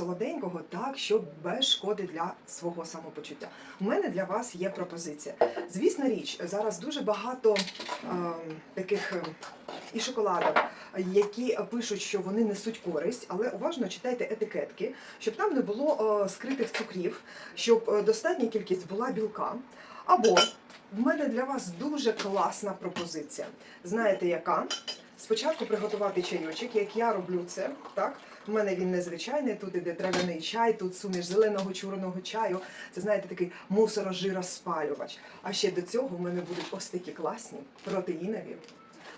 солоденького, так, щоб без шкоди для свого самопочуття. У мене для вас є пропозиція. Звісна річ, зараз дуже багато е, таких е, і шоколадок, які пишуть, що вони несуть користь, але уважно читайте етикетки, щоб там не було е, скритих цукрів, щоб е, достатня кількість була білка. Або в мене для вас дуже класна пропозиція. Знаєте, яка? Спочатку приготувати чайочок, як я роблю це. Так, в мене він незвичайний. Тут іде травяний чай, тут суміш зеленого чорного чаю. Це знаєте такий мусорожироспалювач. А ще до цього в мене будуть ось такі класні протеїнові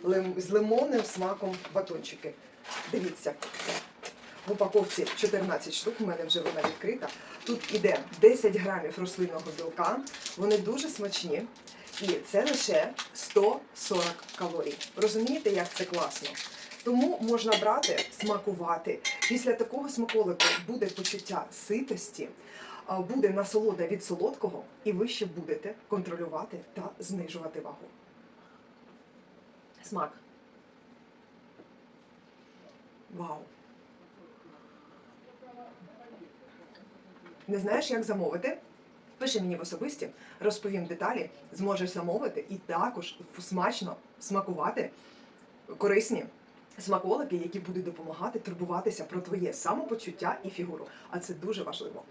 лим- з лимонним смаком батончики. Дивіться. В упаковці 14 штук, у мене вже вона відкрита. Тут іде 10 грамів рослинного білка. Вони дуже смачні. І це лише 140 калорій. Розумієте, як це класно? Тому можна брати, смакувати. Після такого смаколику буде почуття ситості, буде насолода від солодкого, і ви ще будете контролювати та знижувати вагу. Смак. Вау! Не знаєш, як замовити? Пиши мені в особисті, розповім деталі, зможеш замовити і також смачно смакувати корисні смаколики, які будуть допомагати турбуватися про твоє самопочуття і фігуру. А це дуже важливо.